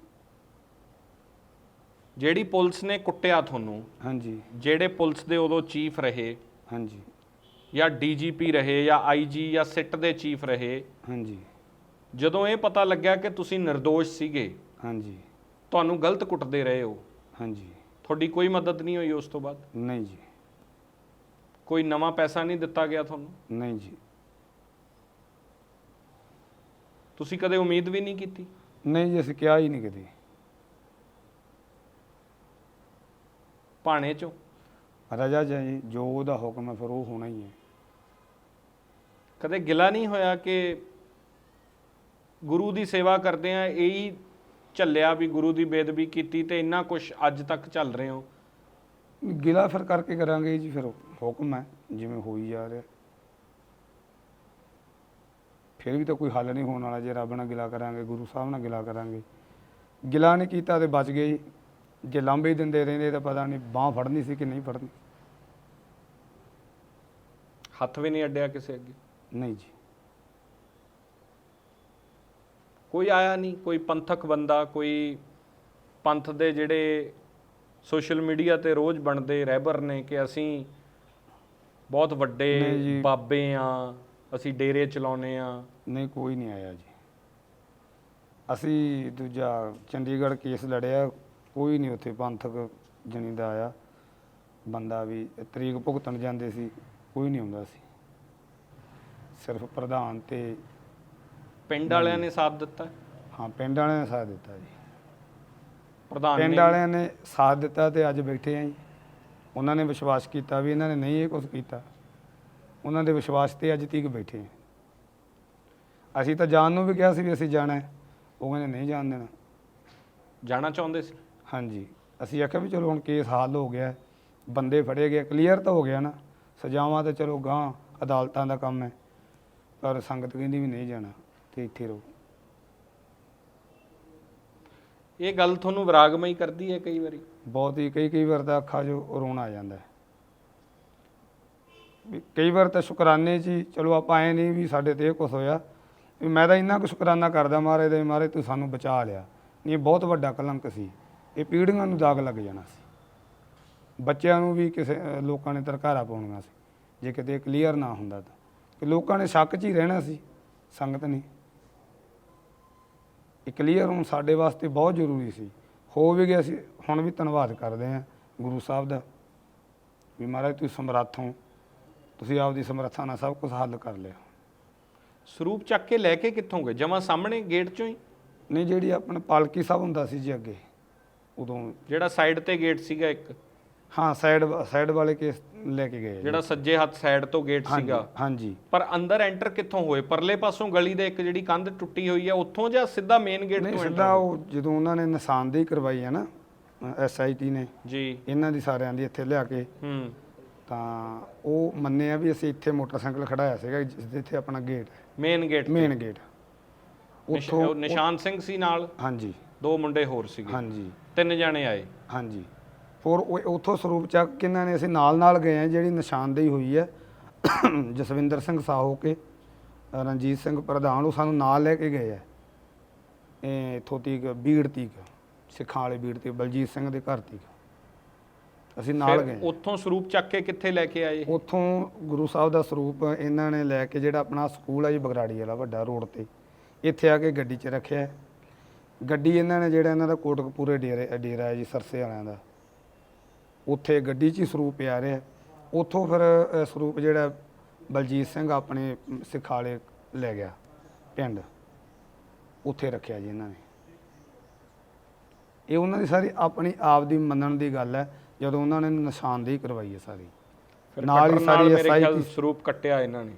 ਜਿਹੜੀ ਪੁਲਿਸ ਨੇ ਕੁੱਟਿਆ ਤੁਹਾਨੂੰ ਹਾਂਜੀ। ਜਿਹੜੇ ਪੁਲਿਸ ਦੇ ਉਦੋਂ ਚੀਫ ਰਹੇ ਹਾਂਜੀ। ਜਾਂ ਡੀਜੀਪੀ ਰਹੇ ਜਾਂ ਆਈਜੀ ਜਾਂ ਸਿੱਟ ਦੇ ਚੀਫ ਰਹੇ ਹਾਂਜੀ। ਜਦੋਂ ਇਹ ਪਤਾ ਲੱਗਿਆ ਕਿ ਤੁਸੀਂ નિર્ਦੋਸ਼ ਸੀਗੇ ਹਾਂਜੀ। ਤੁਹਾਨੂੰ ਗਲਤ ਕੁੱਟਦੇ ਰਹੇ ਹੋ। ਹਾਂਜੀ। ਤੁਹਾਡੀ ਕੋਈ ਮਦਦ ਨਹੀਂ ਹੋਈ ਉਸ ਤੋਂ ਬਾਅਦ? ਨਹੀਂ ਜੀ। ਕੋਈ ਨਵਾਂ ਪੈਸਾ ਨਹੀਂ ਦਿੱਤਾ ਗਿਆ ਤੁਹਾਨੂੰ? ਨਹੀਂ ਜੀ। ਤੁਸੀਂ ਕਦੇ ਉਮੀਦ ਵੀ ਨਹੀਂ ਕੀਤੀ? ਨਹੀਂ ਜੀ ਅਸੀਂ ਕਿਹਾ ਹੀ ਨਹੀਂ ਕਦੇ। ਭਾਣੇ ਚੋਂ? ਰਜਾ ਜੀ ਜੋ ਉਹਦਾ ਹੁਕਮ ਹੈ ਫਿਰ ਉਹ ਹੋਣਾ ਹੀ ਹੈ। ਕਦੇ ਗਿਲਾ ਨਹੀਂ ਹੋਇਆ ਕਿ ਗੁਰੂ ਦੀ ਸੇਵਾ ਕਰਦੇ ਆ ਇਹੀ ਝੱਲਿਆ ਵੀ ਗੁਰੂ ਦੀ ਬੇਦਬੀ ਕੀਤੀ ਤੇ ਇੰਨਾ ਕੁਝ ਅੱਜ ਤੱਕ ਚੱਲ ਰਹੇ। ਹੋ ਗਿਲਾ ਫਿਰ ਕਰਕੇ ਕਰਾਂਗੇ ਜੀ ਫਿਰ ਹੁਕਮ ਹੈ ਜਿਵੇਂ ਹੋਈ ਜਾ ਰਿਹਾ। ਫਿਰ ਵੀ ਤਾਂ ਕੋਈ ਹੱਲ ਨਹੀਂ ਹੋਣ ਵਾਲਾ ਜੇ ਰੱਬ ਨਾਲ ਗਿਲਾ ਕਰਾਂਗੇ ਗੁਰੂ ਸਾਹਿਬ ਨਾਲ ਗਿਲਾ ਕਰਾਂਗੇ। ਗਿਲਾ ਨਹੀਂ ਕੀਤਾ ਤੇ ਬਚ ਗਏ ਜੀ। ਲਾਂਬੇ ਦਿੰਦੇ ਰਹਿੰਦੇ ਤਾਂ ਪਤਾ ਨਹੀਂ ਬਾਹ ਫੜਨੀ ਸੀ ਕਿ ਨਹੀਂ ਫੜਨੀ। ਹੱਥ ਵੀ ਨਹੀਂ ਅੱਡਿਆ ਕਿਸੇ ਅੱਗੇ। ਨਹੀਂ ਜੀ। ਕੋਈ ਆਇਆ ਨਹੀਂ ਕੋਈ ਪੰਥਕ ਬੰਦਾ ਕੋਈ ਪੰਥ ਦੇ ਜਿਹੜੇ ਸੋਸ਼ਲ ਮੀਡੀਆ ਤੇ ਰੋਜ਼ ਬਣਦੇ ਰਹਿਬਰ ਨੇ ਕਿ ਅਸੀਂ ਬਹੁਤ ਵੱਡੇ। ਬਾਬੇ ਆ ਅਸੀਂ ਡੇਰੇ ਚਲਾਉਨੇ ਆ। ਨਹੀਂ ਕੋਈ ਨਹੀਂ ਆਇਆ ਜੀ। ਅਸੀਂ ਦੂਜਾ ਚੰਡੀਗੜ੍ਹ ਕੇਸ ਲੜਿਆ ਕੋਈ ਨਹੀਂ ਉੱਥੇ ਪੰਥਕ ਜਣੀ ਦਾ ਆਇਆ। ਬੰਦਾ ਵੀ ਤਰੀਕ ਭੁਗਤਣ ਜਾਂਦੇ ਸੀ ਕੋਈ ਨਹੀਂ ਹੁੰਦਾ ਸੀ। ਸਿਰਫ ਪ੍ਰਧਾਨ ਤੇ ਪਿੰਡ ਵਾਲਿਆਂ ਨੇ ਸਾਥ ਦਿੱਤਾ? ਹਾਂ ਪਿੰਡ ਵਾਲਿਆਂ ਨੇ ਸਾਥ ਦਿੱਤਾ ਜੀ। ਪ੍ਰਧਾਨ ਪਿੰਡ ਨੇ। ਵਾਲਿਆਂ ਨੇ ਸਾਥ ਦਿੱਤਾ ਤੇ ਅੱਜ ਬੈਠੇ ਆਂ ਜੀ। ਉਹਨਾਂ ਨੇ ਵਿਸ਼ਵਾਸ ਕੀਤਾ ਵੀ ਇਹਨਾਂ ਨੇ ਨਹੀਂ ਇਹ ਕੁਝ ਕੀਤਾ। ਉਹਨਾਂ ਦੇ ਵਿਸ਼ਵਾਸ ਤੇ ਅੱਜ ਤੀਕ ਬੈਠੇ ਆਂ। ਅਸੀਂ ਤਾਂ ਜਾਣ ਨੂੰ ਵੀ ਕਿਹਾ ਸੀ ਵੀ ਅਸੀਂ ਜਾਣਾ ਹੈ। ਉਹ ਕਹਿੰਦੇ ਨਹੀਂ ਜਾਣ ਦੇਣਾ। ਜਾਣਾ ਚਾਹੁੰਦੇ ਸੀ? ਹਾਂਜੀ। ਅਸੀਂ ਆਖਿਆ ਵੀ ਚਲੋ ਹੁਣ ਕੇਸ ਹੱਲ ਹੋ ਗਿਆ ਬੰਦੇ ਫੜੇ ਗਏ ਕਲੀਅਰ ਤਾਂ ਹੋ ਗਿਆ ਨਾ। ਸਜ਼ਾਵਾਂ ਤਾਂ ਚਲੋ ਗਾਂ ਅਦਾਲਤਾਂ ਦਾ ਕੰਮ ਹੈ। ਪਰ ਸੰਗਤ ਕਹਿੰਦੀ ਵੀ ਨਹੀਂ ਜਾਣਾ। ਤੇ ਇੱਥੇ ਰਹੋ। ਇਹ ਗੱਲ ਤੁਹਾਨੂੰ ਵਿਰਾਗਮਈ ਕਰਦੀ ਹੈ ਕਈ ਵਾਰੀ? ਬਹੁਤ ਹੀ ਕਈ ਕਈ ਵਾਰ ਤਾਂ ਅੱਖਾਂ 'ਚੋਂ ਰੋਣਾ ਆ ਜਾਂਦਾ ਹੈ। ਵੀ ਕਈ ਵਾਰ ਤਾਂ ਸ਼ੁਕਰਾਨੇ 'ਚ ਹੀ ਚਲੋ ਆਪਾਂ ਐ ਨਹੀਂ ਵੀ ਸਾਡੇ ਤੇ ਇਹ ਕੁਝ ਹੋਇਆ ਵੀ ਮੈਂ ਤਾਂ ਇੰਨਾ ਕੁ ਸ਼ੁਕਰਾਨਾ ਕਰਦਾ ਮਹਾਰਾਜ ਦੇ ਮਹਾਰਾਜ ਤੂੰ ਸਾਨੂੰ ਬਚਾ ਲਿਆ। ਨਹੀਂ ਇਹ ਬਹੁਤ ਵੱਡਾ ਕਲੰਕ ਸੀ। ਇਹ ਪੀੜ੍ਹੀਆਂ ਨੂੰ ਦਾਗ ਲੱਗ ਜਾਣਾ ਸੀ। ਬੱਚਿਆਂ ਨੂੰ ਵੀ ਕਿਸੇ ਲੋਕਾਂ ਨੇ ਤਰਕਾਰਾ ਪਾਉਣੀਆਂ ਸੀ। ਜੇ ਕਿਤੇ ਕਲੀਅਰ ਨਾ ਹੁੰਦਾ ਤਾਂ। ਕਿ ਲੋਕਾਂ ਨੇ ਸ਼ੱਕ 'ਚ ਹੀ ਰਹਿਣਾ ਸੀ। ਸੰਗਤ ਨੇ ਇਹ ਕਲੀਅਰ ਹੁਣ ਸਾਡੇ ਵਾਸਤੇ ਬਹੁਤ ਜ਼ਰੂਰੀ ਸੀ। ਹੋ ਵੀ ਗਿਆ ਸੀ ਹੁਣ ਵੀ ਧੰਨਵਾਦ ਕਰਦੇ ਹਾਂ ਗੁਰੂ ਸਾਹਿਬ ਦਾ ਵੀ ਮਹਾਰਾਜ ਤੁਸੀਂ ਸਮਰੱਥ ਹੋ। ਤੁਸੀਂ ਆਪਦੀ ਸਮਰੱਥਾ ਨਾਲ ਸਭ ਕੁਝ ਹੱਲ ਕਰ ਲਿਆ। ਸਰੂਪ ਚੱਕ ਕੇ ਲੈ ਕੇ ਕਿੱਥੋਂ ਗਏ? ਜਮਾ ਸਾਹਮਣੇ ਗੇਟ ਚੋਂ ਹੀ? ਨਹੀਂ ਜਿਹੜੀ ਆਪਣਾ ਪਾਲਕੀ ਸਾਹਿਬ ਹੁੰਦਾ ਸੀ ਜੀ ਅੱਗੇ ਉਦੋਂ। ਜਿਹੜਾ ਸਾਈਡ ਤੇ ਗੇਟ ਸੀਗਾ ਇੱਕ। ਹਾਂ ਸਾਈਡ ਸਾਈਡ ਵਾਲੇ ਕੇਸ ਲੈ ਕੇ ਗਏ ਜੀ। ਜਿਹੜਾ ਸੱਜੇ ਹੱਥ ਸਾਈਡ ਤੋਂ ਗੇਟ ਹਾਂਜੀ, ਸੀਗਾ। ਹਾਂਜੀ। ਪਰ ਅੰਦਰ ਐਂਟਰ ਕਿੱਥੋਂ ਹੋਏ? ਪਰਲੇ ਪਾਸੋਂ ਗਲੀ ਦੇ ਇੱਕ ਜਿਹੜੀ ਕੰਧ ਟੁੱਟੀ ਹੋਈ ਹੈ ਉੱਥੋਂ ਜਾਂ ਸਿੱਧਾ ਮੇਨ ਗੇਟ ਨਹੀਂ ਤੋਂ ਸਿੱਧਾ enter? ਉਹ ਜਦੋਂ ਉਹਨਾਂ ਨੇ ਨਿਸ਼ਾਨਦੇਹੀ ਕਰਵਾਈ ਹੈ ਨਾ ਐਸਆਈਟੀ ਨੇ ਜੀ। ਇਹਨਾਂ ਦੀ ਸਾਰਿਆਂ ਦੀ ਇੱਥੇ ਲਿਆ ਕੇ ਹੂੰ। ਤਾਂ ਉਹ ਮੰਨੇ ਆ ਵੀ ਅਸੀਂ ਇੱਥੇ ਮੋਟਰਸਾਈਕਲ ਖੜਾਇਆ ਸੀਗਾ ਜਿਸ ਇੱਥੇ ਆਪਣਾ ਗੇਟ ਹੈ। ਮੇਨ ਗੇਟ ਮੇਨ ਗੇਟ ਉੱਥੋਂ ਨਿਸ਼ਾਨ ਸਿੰਘ ਸੀ ਨਾਲ? ਹਾਂਜੀ। ਦੋ ਮੁੰਡੇ ਹੋਰ ਸੀਗੇ। ਹਾਂਜੀ। ਤਿੰਨ ਜਾਣੇ ਆਏ? ਹਾਂਜੀ। ਹੋਰ ਉਹ ਉੱਥੋਂ ਸਰੂਪ ਚੱਕ ਕੇ ਇਹਨਾਂ ਨੇ ਅਸੀਂ ਨਾਲ ਨਾਲ ਗਏ ਆ ਜਿਹੜੀ ਨਿਸ਼ਾਨਦੇਹੀ ਹੋਈ ਹੈ। ਜਸਵਿੰਦਰ ਸਿੰਘ ਸਾਹੋ ਕੇ ਅ, ਰਣਜੀਤ ਸਿੰਘ ਪ੍ਰਧਾਨ ਉਹ ਸਾਨੂੰ ਨਾਲ ਲੈ ਕੇ ਗਏ ਆ। ਇਹ ਇੱਥੋਂ ਤੀਕ ਬੀੜ ਤੀਕ ਸਿੱਖਾਂ ਵਾਲੇ ਬੀੜ ਤੇ ਬਲਜੀਤ ਸਿੰਘ ਦੇ ਘਰ ਤੀਕ। ਅਸੀਂ ਨਾਲ ਫਿਰ ਗਏ ਉੱਥੋਂ ਸਰੂਪ ਚੱਕ ਕੇ ਕਿੱਥੇ ਲੈ ਕੇ ਆਏ? ਉੱਥੋਂ ਗੁਰੂ ਸਾਹਿਬ ਦਾ ਸਰੂਪ ਇਹਨਾਂ ਨੇ ਲੈ ਕੇ ਜਿਹੜਾ ਆਪਣਾ ਸਕੂਲ ਹੈ ਜੀ ਬਗਰਾੜੀ ਵਾਲਾ ਵੱਡਾ ਰੋਡ ਤੇ। ਇੱਥੇ ਆ ਕੇ ਗੱਡੀ 'ਚ ਰੱਖਿਆ। ਹੈ। ਗੱਡੀ ਇਹਨਾਂ ਨੇ ਜਿਹੜਾ ਇਹਨਾਂ ਦਾ ਕੋਟਕਪੂਰੇ ਡੇਰੇ ਡੇਰਾ ਹੈ ਜੀ ਸਰਸੇ ਵਾਲਿਆਂ ਦਾ। ਉੱਥੇ ਗੱਡੀ 'ਚ ਹੀ ਸਰੂਪ ਪਿਆ ਰਿਹਾ। ਉੱਥੋਂ ਫਿਰ ਅ, ਸਰੂਪ ਜਿਹੜਾ ਬਲਜੀਤ ਸਿੰਘ ਆਪਣੇ ਸਿਖਾਲੇ ਲੈ ਗਿਆ ਪਿੰਡ। ਉੱਥੇ ਰੱਖਿਆ ਜੀ ਇਹਨਾਂ ਨੇ। ਇਹ ਉਹਨਾਂ ਦੀ ਸਾਰੀ ਆਪਣੀ ਆਪ ਦੀ ਮੰਨਣ ਦੀ ਗੱਲ ਹੈ ਜਦੋਂ ਉਹਨਾਂ ਨੇ ਨਿਸ਼ਾਨਦੇਹੀ ਕਰਵਾਈ ਹੈ ਸਾਰੀ। ਫਿਰ ਨਾਲ ਹੀ ਸਾਰੀ ਮੇਰੇ ਖਿਆਲ SIT ਸਰੂਪ ਕੱਟਿਆ ਇਹਨਾਂ ਨੇ।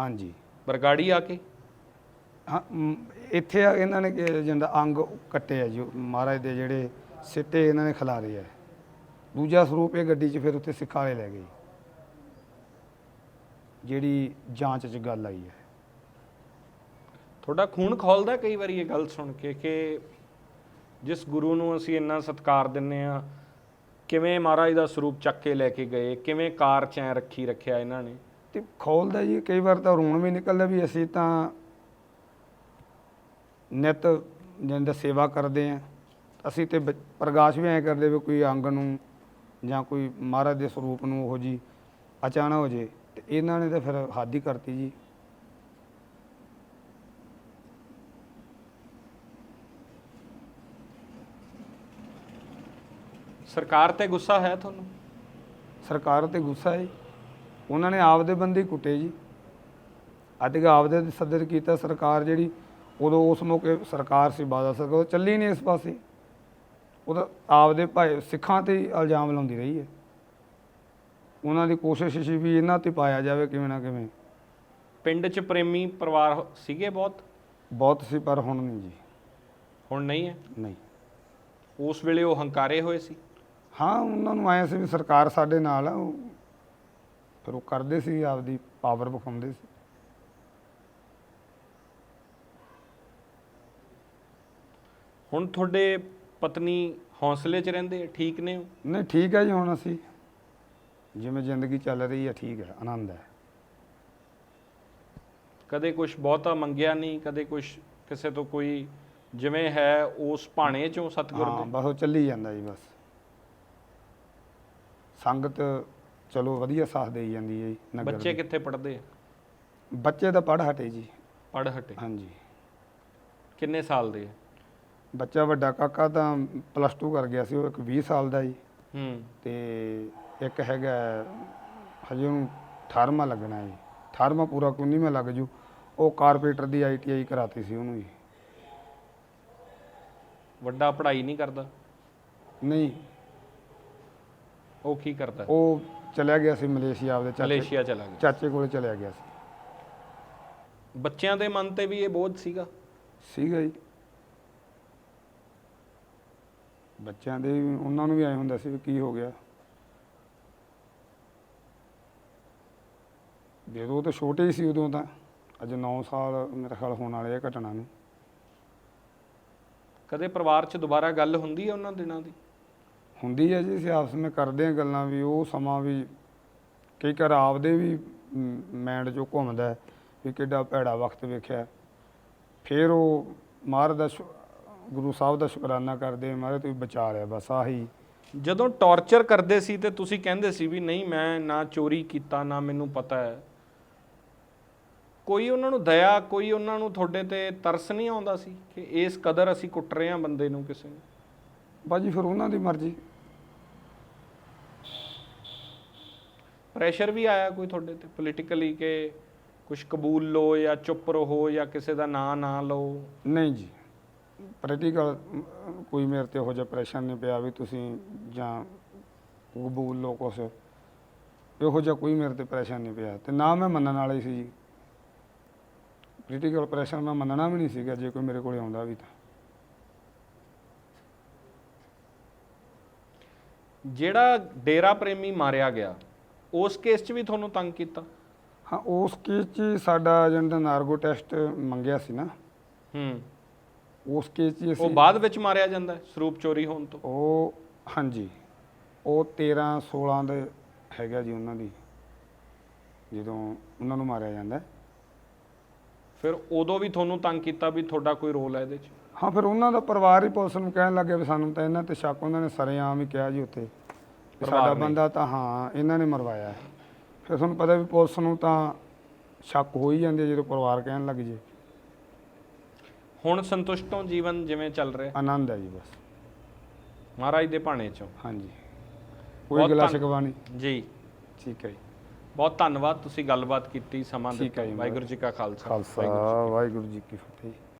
ਹਾਂਜੀ। ਬਰਗਾੜੀ ਆ ਕੇ? ਹਾਂ ਮ, ਇੱਥੇ ਆ ਇਹਨਾਂ ਨੇ ਕਿ ਜਿੰਦਾ ਅੰਗ ਕੱਟੇ ਆ ਜੀ। ਮਹਾਰਾਜ ਦੇ ਜਿਹੜੇ ਸਿੱਟੇ ਇਹਨਾਂ ਨੇ ਖਿਲਾਰੇ ਆ। ਦੂਜਾ ਸਰੂਪ ਇਹ ਗੱਡੀ 'ਚ ਫਿਰ ਉੱਥੇ ਸਿੱਖਾਲੇ ਲੈ ਗਏ ਜਿਹੜੀ ਜਾਂਚ 'ਚ ਗੱਲ ਆਈ ਹੈ। ਤੁਹਾਡਾ ਖੂਨ ਖੋਲਦਾ ਕਈ ਵਾਰੀ ਇਹ ਗੱਲ ਸੁਣ ਕੇ ਕਿ ਜਿਸ ਗੁਰੂ ਨੂੰ ਅਸੀਂ ਇੰਨਾ ਸਤਿਕਾਰ ਦਿੰਨੇ ਆ ਕਿਵੇਂ ਮਹਾਰਾਜ ਦਾ ਸਰੂਪ ਚੱਕ ਕੇ ਲੈ ਕੇ ਗਏ ਕਿਵੇਂ ਕਾਰ ਚ ਐ ਰੱਖੀ ਰੱਖਿਆ ਇਹਨਾਂ ਨੇ? ਤੇ ਖੋਲਦਾ ਜੀ ਕਈ ਵਾਰ ਤਾਂ ਰੋਣ ਵੀ ਨਿਕਲਦਾ ਵੀ ਅਸੀਂ ਤਾਂ ਨਿਤ ਜਿੰਦਾ ਸੇਵਾ ਕਰਦੇ ਆ ਅਸੀਂ ਤੇ ਪ੍ਰਕਾਸ਼ ਵੀ ਐ ਕਰਦੇ ਵੀ ਕੋਈ ਅੰਗ ਨੂੰ ਜਾਂ ਕੋਈ ਮਹਾਰਾਜ ਦੇ ਸਰੂਪ ਨੂੰ ਉਹੋ ਜੀ ਅਚਾਨਕ ਹੋ ਜੇ ਤੇ ਇਹਨਾਂ ਨੇ ਤਾਂ ਫਿਰ ਹੱਦ ਹੀ ਕਰਤੀ ਜੀ। ਸਰਕਾਰ ਤੇ ਗੁੱਸਾ ਹੈ ਤੁਹਾਨੂੰ? ਸਰਕਾਰ ਤੇ ਗੁੱਸਾ ਹੈ। ਉਹਨਾਂ ਨੇ ਆਪਦੇ ਬੰਦੇ ਹੀ ਕੁੱਟੇ ਜੀ। ਅੱਜ ਕਿ ਆਪਦੇ ਸੱਦਰ ਕੀਤਾ ਸਰਕਾਰ ਜਿਹੜੀ ਉਦੋਂ ਉਸ ਮੌਕੇ ਸਰਕਾਰ ਸੀ ਬਾਦਲ ਸਰਕਾਰ ਚੱਲੀ ਨਹੀਂ ਇਸ ਪਾਸੇ। ਉਹਦਾ ਆਪਦੇ ਭਾਈ ਸਿੱਖਾਂ ਤੇ ਹੀ ਇਲਜ਼ਾਮ ਲਾਉਂਦੀ ਰਹੀ ਹੈ। ਉਹਨਾਂ ਦੀ ਕੋਸ਼ਿਸ਼ ਸੀ ਵੀ ਇਹਨਾਂ ਤੇ ਪਾਇਆ ਜਾਵੇ ਕਿਵੇਂ ਨਾ ਕਿਵੇਂ। ਪਿੰਡ ਚ ਪ੍ਰੇਮੀ ਪਰਿਵਾਰ ਸੀਗੇ ਬਹੁਤ? ਬਹੁਤ ਸੀ ਪਰ ਹੁਣ ਨਹੀਂ ਜੀ। ਹੁਣ ਨਹੀਂ ਹੈ? ਨਹੀਂ। ਉਸ ਵੇਲੇ ਉਹ ਹੰਕਾਰੇ ਹੋਏ ਸੀ? ਹਾਂ ਉਹਨਾਂ ਨੂੰ ਆਇਆ ਸੀ ਵੀ ਸਰਕਾਰ ਸਾਡੇ ਨਾਲ ਆ ਉਹ ਫਿਰ ਉਹ ਕਰਦੇ ਸੀ ਆਪਦੀ ਪਾਵਰ ਵਿਖਾਉਂਦੇ ਸੀ। ਹੁਣ ਤੁਹਾਡੇ ਪਤਨੀ ਹੌਸਲੇ 'ਚ ਰਹਿੰਦੇ ਆ ਠੀਕ ਨੇ ਉਹ? ਨਹੀਂ ਠੀਕ ਹੈ ਜੀ ਹੁਣ ਅਸੀਂ। ਜਿਵੇਂ ਜ਼ਿੰਦਗੀ ਚੱਲ ਰਹੀ ਹੈ ਠੀਕ ਹੈ ਆਨੰਦ ਹੈ ਕਦੇ ਕੁਝ ਬਹੁਤਾ ਮੰਗਿਆ ਨਹੀਂ ਕਦੇ ਕੁਝ ਕਿਸੇ ਤੋਂ ਕੋਈ ਜਿਵੇਂ ਹੈ ਉਸ ਭਾਣੇ 'ਚੋਂ ਸਤਿਗੁਰ ਹਾਂ ਦੇ? ਬਸ ਉਹ ਚੱਲੀ ਜਾਂਦਾ ਜੀ ਬਸ। ਸੰਗਤ ਚਲੋ ਵਧੀਆ ਸਾਥ ਦੇਈ ਜਾਂਦੀ ਹੈ ਜੀ ਨਗਰ ਬੱਚੇ ਦੀ। ਕਿੱਥੇ ਪੜਦੇ ਆ? ਬੱਚੇ ਤਾਂ ਪੜ ਹਟੇ ਜੀ। ਪੜ ਹਟੇ। ਹਾਂਜੀ। ਕਿੰਨੇ ਸਾਲ ਦੇ ਆ? ਬੱਚਾ ਵੱਡਾ ਕਾਕਾ ਤਾਂ ਪਲੱਸ 2 ਕਰ ਗਿਆ ਸੀ ਉਹ ਇੱਕ 20 ਸਾਲ ਦਾ ਜੀ। ਹੂੰ। ਤੇ ਇੱਕ ਹੈਗਾ ਹਜੇ ਉਹਨੂੰ 18ਵਾਂ ਲੱਗਣਾ ਜੀ। 18ਵਾਂ ਪੂਰਾ ਕੋਈ ਨਹੀਂ ਮੈਂ ਲੱਗ ਜੂ। ਉਹ ਕਾਰਪੇਟਰ ਦੀ ਆਈਟੀਆਈ ਕਰਾਤੀ ਸੀ ਉਹਨੂੰ ਜੀ। ਵੱਡਾ ਪੜ੍ਹਾਈ ਨਹੀਂ ਕਰਦਾ? ਨਹੀਂ। ਉਹ ਕੀ ਕਰਦਾ? ਉਹ ਚਲਿਆ ਗਿਆ ਸੀ ਮਲੇਸ਼ੀਆ ਆਪਦੇ ਚਾਚੇ ਮਲੇਸ਼ੀਆ ਚਲਾ ਗਿਆ। ਚਾਚੇ ਕੋਲੇ ਚਲਿਆ ਗਿਆ ਸੀ। ਬੱਚਿਆਂ ਦੇ ਮਨ ਤੇ ਵੀ ਇਹ ਬੋਝ ਸੀਗਾ? ਸੀਗਾ ਜੀ। ਬੱਚਿਆਂ ਦੇ ਵੀ- ਉਹਨਾਂ ਨੂੰ ਵੀ ਐ ਹੁੰਦਾ ਸੀ ਵੀ ਕੀ ਹੋ ਗਿਆ। ਜਦੋਂ ਤਾਂ ਛੋਟੇ ਹੀ ਸੀ ਉਦੋਂ ਤਾਂ ਅੱਜ 9 ਸਾਲ ਮੇਰੇ ਖਿਆਲ ਹੋਣ ਵਾਲੇ ਆ ਘਟਨਾ ਨੂੰ। ਕਦੇ ਪਰਿਵਾਰ 'ਚ ਦੁਬਾਰਾ ਗੱਲ ਹੁੰਦੀ ਹੈ ਉਹਨਾਂ ਦਿਨਾਂ ਦੀ? ਹੁੰਦੀ ਹੈ ਜੀ ਅਸੀਂ ਆਪਸ ਵਿੱਚ ਕਰਦੇ ਹਾਂ ਗੱਲਾਂ ਵੀ ਉਹ ਸਮਾਂ ਵੀ ਕਈ ਵਾਰ ਆਪਦੇ ਵੀ ਮਾਈਂਡ 'ਚੋਂ ਘੁੰਮਦਾ ਹੈ ਵੀ ਕਿੱਡਾ ਭੈੜਾ ਵਕਤ ਵੇਖਿਆ। ਫਿਰ ਉਹ ਮਹਾਰਾਜ ਦਾ ਸ਼ੁ- ਗੁਰੂ ਸਾਹਿਬ ਦਾ ਸ਼ੁਕਰਾਨਾ ਕਰਦੇ ਮਹਾਰਾਜ ਤੁਸੀਂ ਬਚਾ ਲਿਆ ਬਸ ਆਹੀ। ਜਦੋਂ ਟੌਰਚਰ ਕਰਦੇ ਸੀ ਤੇ ਤੁਸੀਂ ਕਹਿੰਦੇ ਸੀ ਵੀ ਨਹੀਂ ਮੈਂ ਨਾ ਚੋਰੀ ਕੀਤਾ ਨਾ ਮੈਨੂੰ ਪਤਾ ਹੈ। ਕੋਈ ਉਹਨਾਂ ਨੂੰ ਦਇਆ ਕੋਈ ਉਹਨਾਂ ਨੂੰ ਤੁਹਾਡੇ ਤੇ ਤਰਸ ਨਹੀਂ ਆਉਂਦਾ ਸੀ ਕਿ ਇਸ ਕਦਰ ਅਸੀਂ ਕੁੱਟ ਰਹੇ ਹਾਂ ਬੰਦੇ ਨੂੰ ਕਿਸੇ ਨੂੰ? ਬਾਜੀ ਫਿਰ ਉਹਨਾਂ ਦੀ ਮਰਜ਼ੀ। ਪ੍ਰੈਸ਼ਰ ਵੀ ਆਇਆ ਕੋਈ ਤੁਹਾਡੇ ਤੇ ਪੋਲੀਟੀਕਲੀ ਕਿ ਕੁਝ ਕਬੂਲ ਲਓ ਜਾਂ ਚੁੱਪ ਰਹੋ ਜਾਂ ਕਿਸੇ ਦਾ ਨਾਂ ਨਾ ਲਓ? ਨਹੀਂ ਜੀ। ਪ੍ਰੈਕਟੀਕਲ ਕੋਈ ਮੇਰੇ ਤੇ ਇਹੋ ਜਿਹਾ ਪ੍ਰੈਸ਼ਰ ਨਹੀਂ ਪਿਆ ਵੀ ਤੁਸੀਂ ਜਾਂ ਕਬੂਲ ਲੋ ਕੁਛ। ਇਹੋ ਜਿਹਾ ਕੋਈ ਮੇਰੇ ਤੇ ਪ੍ਰੈਸ਼ਰ ਨਹੀਂ ਪਿਆ। ਤੇ ਨਾ ਮੈਂ ਮੰਨਣ ਵਾਲਾ ਹੀ ਸੀ ਜੀ। ਪ੍ਰੈਕਟੀਕਲ ਪ੍ਰੈਸ਼ਰ ਮੈਂ ਮੰਨਣਾ ਵੀ ਨਹੀਂ ਸੀਗਾ ਜੇ ਕੋਈ ਮੇਰੇ ਕੋਲੇ ਆਉਂਦਾ ਵੀ ਤਾਂ। ਜਿਹੜਾ ਡੇਰਾ ਪ੍ਰੇਮੀ ਮਾਰਿਆ ਗਿਆ ਉਸ ਕੇਸ 'ਚ ਵੀ ਤੁਹਾਨੂੰ ਤੰਗ ਕੀਤਾ? ਹਾਂ ਉਸ ਕੇਸ 'ਚ ਹੀ ਸਾਡਾ ਜਿਹੜਾ ਨਾਰਗੋ ਟੈਸਟ ਮੰਗਿਆ ਸੀ ਨਾ। ਹੂੰ। ਉਸ ਕੇਸ 'ਚ ਉਹ ਅਸੀਂ ਬਾਅਦ ਵਿੱਚ ਮਾਰਿਆ ਜਾਂਦਾ ਹੈ, ਸਰੂਪ ਚੋਰੀ ਹੋਣ ਤੋਂ ਉਹ ਹਾਂਜੀ ਉਹ 13 16 ਦੇ ਹੈਗਾ ਜੀ ਉਹਨਾਂ ਦੀ ਜਦੋਂ ਉਹਨਾਂ ਨੂੰ ਮਾਰਿਆ ਜਾਂਦਾ ਹੈ। ਫਿਰ ਉਦੋਂ ਵੀ ਤੁਹਾਨੂੰ ਤੰਗ ਕੀਤਾ ਵੀ ਤੁਹਾਡਾ ਕੋਈ ਰੋਲ ਹੈ ਇਹਦੇ 'ਚ ਹਾਂ ਫਿਰ ਉਹਨਾਂ ਦਾ ਪਰਿਵਾਰ ਹੀ ਪੁਲਿਸ ਨੂੰ ਕਹਿਣ ਲੱਗੇ ਵੀ ਸਾਨੂੰ ਤਾਂ ਇਹਨਾਂ ਤੇ ਸ਼ੱਕ ਉਹਨਾਂ ਨੇ ਸਰੇਆਮ ਹੀ ਕਿਹਾ ਜੀ ਉੱਥੇ ਵੀ ਪਰਿਵਾਰ ਸਾਡਾ ਨੇ। ਬੰਦਾ ਤਾਂ ਹਾਂ ਇਹਨਾਂ ਨੇ ਮਰਵਾਇਆ ਹੈ। ਫਿਰ ਤੁਹਾਨੂੰ ਪਤਾ ਵੀ ਪੁਲਿਸ ਨੂੰ ਤਾਂ ਸ਼ੱਕ ਹੋ ਹੀ ਜਾਂਦੀ ਜਦੋਂ ਪਰਿਵਾਰ ਕਹਿਣ ਲੱਗ ਜੇ ਹੁਣ ਸੰਤੁਸ਼ਟ ਹੋ ਜੀਵਨ ਜਿਵੇਂ ਚੱਲ ਰਿਹਾ ਆਨੰਦ ਹੈ ਜੀ ਬਸ। ਮਹਾਰਾਜ ਦੇ ਭਾਣੇ ਚੋਂ। ਹਾਂਜੀ। ਬਹੁਤ ਕੋਈ ਗਿਲਾ ਧੰਨ- ਸ਼ਿਕਵਾ ਨਹੀਂ। ਜੀ। ਠੀਕ ਹੈ ਜੀ। ਬਹੁਤ ਧੰਨਵਾਦ ਤੁਸੀਂ ਗੱਲਬਾਤ ਕੀਤੀ ਸਮਾਂ ਠੀਕ ਹੈ ਦਿੱਤਾ। ਜੀ, ਵਾਹਿਗੁਰੂ ਜੀ ਕਾ ਖਾਲਸਾ ਵਾਹਿਗੁਰੂ ਜੀ ਕੀ ਫਤਿਹ।